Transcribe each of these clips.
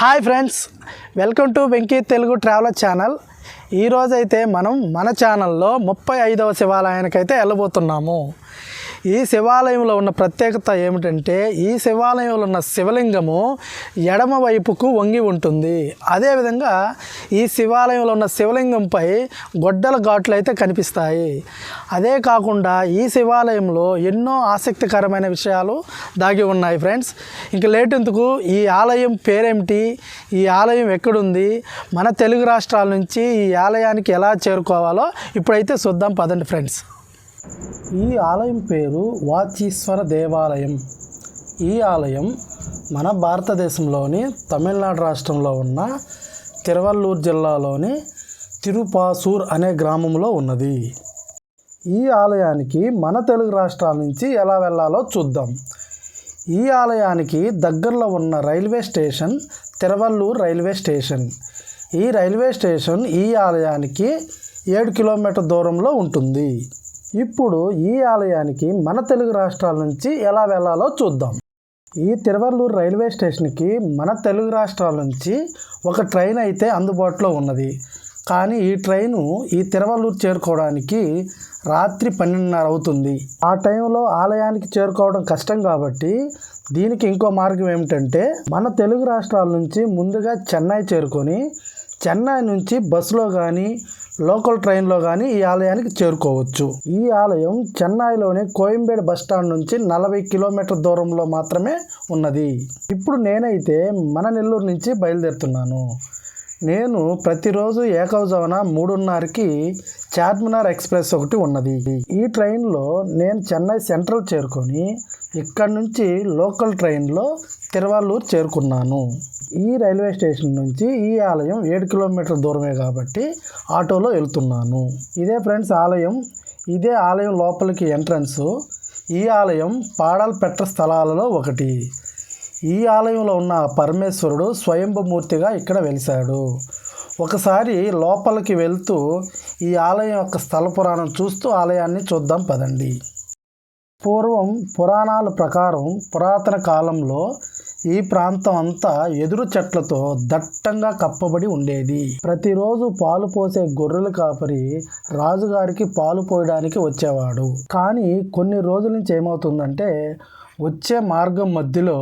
Hi friends welcome to Venky Telugu traveller channel. ఈరోజైతే మనం మన ఛానల్లో ముప్పై ఐదవ శివాలయానికైతే వెళ్ళబోతున్నాము. ఈ శివాలయంలో ఉన్న ప్రత్యేకత ఏమిటంటే ఈ శివాలయంలో ఉన్న శివలింగము ఎడమ వైపుకు వంగి ఉంటుంది. అదేవిధంగా ఈ శివాలయంలో ఉన్న శివలింగంపై గొడ్డల ఘాట్లు అయితే కనిపిస్తాయి. అదే కాకుండా ఈ శివాలయంలో ఎన్నో ఆసక్తికరమైన విషయాలు దాగి ఉన్నాయి ఫ్రెండ్స్. ఇంక లేట్ ఎందుకు ఈ ఆలయం పేరేమిటి? ఈ ఆలయం ఎక్కడుంది? మన తెలుగు రాష్ట్రాల నుంచి ఈ ఆలయానికి ఎలా చేరుకోవాలో ఇప్పుడైతే చూద్దాం. పదండి ఫ్రెండ్స్. ఈ ఆలయం పేరు వాచీశ్వర దేవాలయం. ఈ ఆలయం మన భారతదేశంలోని తమిళనాడు రాష్ట్రంలో ఉన్న తిరువల్లూరు జిల్లాలోని తిరుపాసూర్ అనే గ్రామంలో ఉన్నది. ఈ ఆలయానికి మన తెలుగు రాష్ట్రాల నుంచి ఎలా వెళ్ళాలో చూద్దాం. ఈ ఆలయానికి దగ్గరలో ఉన్న railway station Tiruvallur railway station. ఈ రైల్వే స్టేషన్ ఈ ఆలయానికి ఏడు కిలోమీటర్ దూరంలో ఉంటుంది. ఇప్పుడు ఈ ఆలయానికి మన తెలుగు రాష్ట్రాల నుంచి ఎలా వెళ్ళాలో చూద్దాం. ఈ తిరువల్లూరు రైల్వే స్టేషన్కి మన తెలుగు రాష్ట్రాల నుంచి ఒక ట్రైన్ అయితే అందుబాటులో ఉన్నది. కానీ ఈ ట్రైను ఈ తిరువల్లూరు చేరుకోవడానికి రాత్రి పన్నెండున్నర అవుతుంది. ఆ టైంలో ఆలయానికి చేరుకోవడం కష్టం కాబట్టి దీనికి ఇంకో మార్గం ఏమిటంటే మన తెలుగు రాష్ట్రాల నుంచి ముందుగా చెన్నై చేరుకొని చెన్నై నుంచి బస్సులో కానీ లోకల్ ట్రైన్లో కానీ ఈ ఆలయానికి చేరుకోవచ్చు. ఈ ఆలయం చెన్నైలోని కోయంబేడు బస్ స్టాండ్ నుంచి నలభై కిలోమీటర్ దూరంలో మాత్రమే ఉన్నది. ఇప్పుడు నేనైతే మన నెల్లూరు నుంచి బయలుదేరుతున్నాను. నేను ప్రతిరోజు ఏకవజవన మూడున్నరకి చార్మినార్ ఎక్స్ప్రెస్ ఒకటి ఉన్నది. ఈ ట్రైన్లో నేను చెన్నై సెంట్రల్ చేరుకొని ఇక్కడ నుంచి లోకల్ ట్రైన్లో తిరువల్లూరు చేరుకున్నాను. ఈ రైల్వే స్టేషన్ నుంచి ఈ ఆలయం ఏడు కిలోమీటర్ల దూరమే కాబట్టి ఆటోలో వెళ్తున్నాను. ఇదే ఫ్రెండ్స్ ఆలయం. ఇదే ఆలయం లోపలికి ఎంట్రన్స్. ఈ ఆలయం పాడాల్పెట్ట స్థలాలలో ఒకటి. ఈ ఆలయంలో ఉన్న పరమేశ్వరుడు స్వయంభమూర్తిగా ఇక్కడ వెలిశాడు. ఒకసారి లోపలికి వెళ్తూ ఈ ఆలయం యొక్క స్థల పురాణం చూస్తూ ఆలయాన్ని చూద్దాం పదండి. పూర్వం పురాణాల ప్రకారం పురాతన కాలంలో ఈ ప్రాంతం అంతా ఎదురు చెట్లతో దట్టంగా కప్పబడి ఉండేది. ప్రతిరోజు పాలు పోసే గొర్రెల కాపరి రాజుగారికి పాలు పోయడానికి వచ్చేవాడు. కానీ కొన్ని రోజుల నుంచి ఏమవుతుందంటే వచ్చే మార్గం మధ్యలో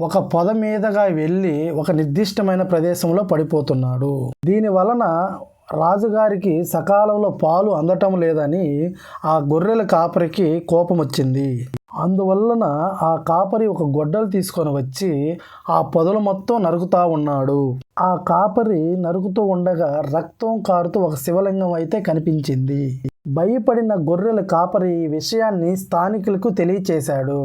ఒక పొద మీదగా వెళ్ళి ఒక నిర్దిష్టమైన ప్రదేశంలో పడిపోతున్నాడు. దీని వలన రాజుగారికి సకాలంలో పాలు అందటం లేదని ఆ గొర్రెల కాపరికి కోపం వచ్చింది. అందువలన ఆ కాపరి ఒక గొడ్డలు తీసుకొని వచ్చి ఆ పొదలు మొత్తం నరుకుతా ఉన్నాడు. ఆ కాపరి నరుకుతూ ఉండగా రక్తం కారుతూ ఒక శివలింగం అయితే కనిపించింది. భయపడిన గొర్రెల కాపరి ఈ విషయాన్ని స్థానికులకు తెలియచేశాడు.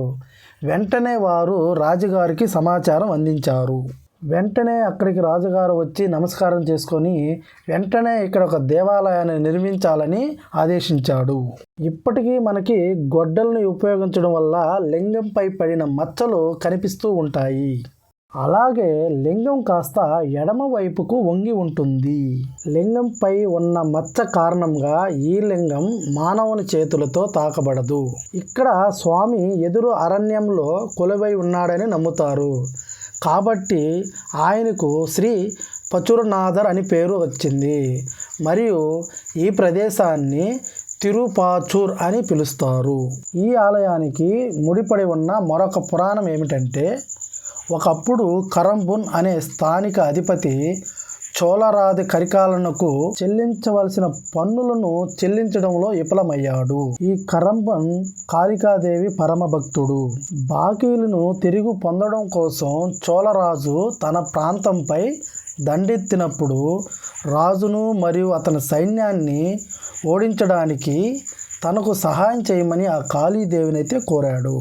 వెంటనే వారు రాజుగారికి సమాచారం అందించారు. వెంటనే అక్కడికి రాజుగారు వచ్చి నమస్కారం చేసుకొని వెంటనే ఇక్కడ ఒక దేవాలయాన్ని నిర్మించాలని ఆదేశించాడు. ఇప్పటికీ మనకి గొడ్డల్ని ఉపయోగించడం వల్ల లింగంపై పడిన మచ్చలు కనిపిస్తూ ఉంటాయి. అలాగే లింగం కాస్త ఎడమ వైపుకు వంగి ఉంటుంది. లింగంపై ఉన్న మచ్చ కారణంగా ఈ లింగం మానవుని చేతులతో తాకబడదు. ఇక్కడ స్వామి ఎదురు అరణ్యంలో కొలువై ఉన్నాడని నమ్ముతారు. కాబట్టి ఆయనకు శ్రీ పచురనాథర్ అని పేరు వచ్చింది. మరియు ఈ ప్రదేశాన్ని తిరుపాచూర్ అని పిలుస్తారు. ఈ ఆలయానికి ముడిపడి ఉన్న మరొక పురాణం ఏమిటంటే ఒకప్పుడు కరంబున్ అనే స్థానిక అధిపతి చోళరాది కరికాలనకు చెల్లించవలసిన పన్నులను చెల్లించడంలో విఫలమయ్యాడు. ఈ కరంబన్ కాళికాదేవి పరమభక్తుడు. బాకీలను తిరిగి పొందడం కోసం చోళరాజు తన ప్రాంతంపై దండెత్తినప్పుడు రాజును మరియు అతని సైన్యాన్ని ఓడించడానికి తనకు సహాయం చేయమని ఆ కాళీదేవిని అయితే కోరాడు.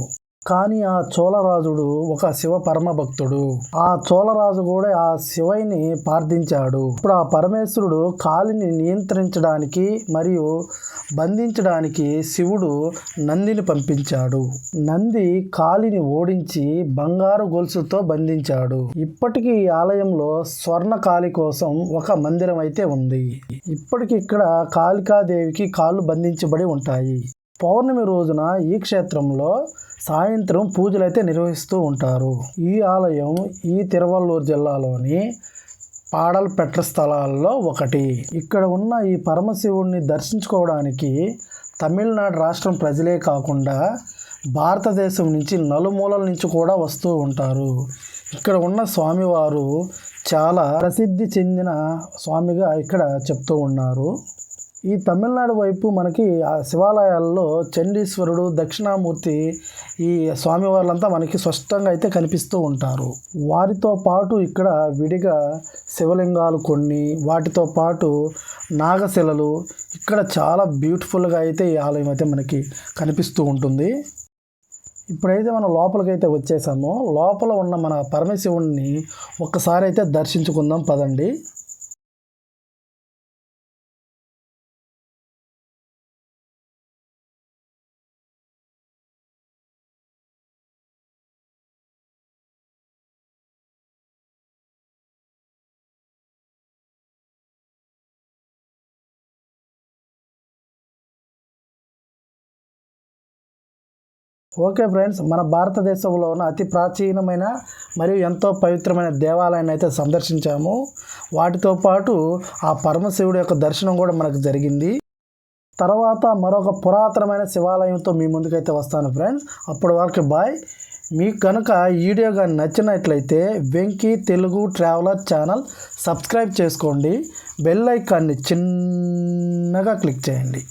కానీ ఆ చోళరాజుడు ఒక శివ పరమ భక్తుడు ఆ చోళరాజు కూడా ఆ శివైని ప్రార్థించాడు ఇప్పుడు ఆ పరమేశ్వరుడు కాలిని నియంత్రించడానికి మరియు బంధించడానికి శివుడు నందిని పంపించాడు. నంది కాలిని ఓడించి బంగారు గొలుసుతో బంధించాడు. ఇప్పటికీ ఈ ఆలయంలో స్వర్ణ కాళి కోసం ఒక మందిరం అయితే ఉంది. ఇప్పటికి ఇక్కడ కాళికాదేవికి కాళ్ళు బంధించబడి ఉంటాయి. పౌర్ణమి రోజున ఈ క్షేత్రంలో సాయంత్రం పూజలు అయితే నిర్వహిస్తూ ఉంటారు. ఈ ఆలయం ఈ తిరువల్లూరు జిల్లాలోని పాడల్పెట్ర స్థలాల్లో ఒకటి. ఇక్కడ ఉన్న ఈ పరమశివుడిని దర్శించుకోవడానికి తమిళనాడు రాష్ట్రం ప్రజలే కాకుండా భారతదేశం నుంచి నలుమూలల నుంచి కూడా వస్తూ ఉంటారు. ఇక్కడ ఉన్న స్వామివారు చాలా ప్రసిద్ధి చెందిన స్వామిగా ఇక్కడ చెప్తూ ఉన్నారు. ఈ తమిళనాడు వైపు మనకి ఆ శివాలయాల్లో చండీశ్వరుడు దక్షిణామూర్తి ఈ స్వామివార్లంతా మనకి స్పష్టంగా అయితే కనిపిస్తూ ఉంటారు. వారితో పాటు ఇక్కడ విడిగా శివలింగాలు కొన్ని వాటితో పాటు నాగశిలలు ఇక్కడ చాలా బ్యూటిఫుల్గా అయితే ఈ ఆలయం అయితే మనకి కనిపిస్తూ ఉంటుంది. ఇప్పుడైతే మనం లోపలికి అయితే వచ్చేసామో. లోపల ఉన్న మన పరమశివుణ్ణి ఒక్కసారి అయితే దర్శించుకుందాం పదండి. ఓకే ఫ్రెండ్స్ మన భారతదేశంలో ఉన్న అతి ప్రాచీనమైన మరియు ఎంతో పవిత్రమైన దేవాలయాన్ని అయితే సందర్శించాము. వాటితో పాటు ఆ పరమశివుడి యొక్క దర్శనం కూడా మనకు జరిగింది. తర్వాత మరొక పురాతనమైన శివాలయంతో మీ ముందుకైతే వస్తాను ఫ్రెండ్స్. అప్పటి వరకు బాయ్. మీకు కనుక ఈ వీడియో కానీ నచ్చినట్లయితే Venky Telugu traveller channel subscribe చేసుకోండి. బెల్ ఐకాన్ని చిన్నగా క్లిక్ చేయండి.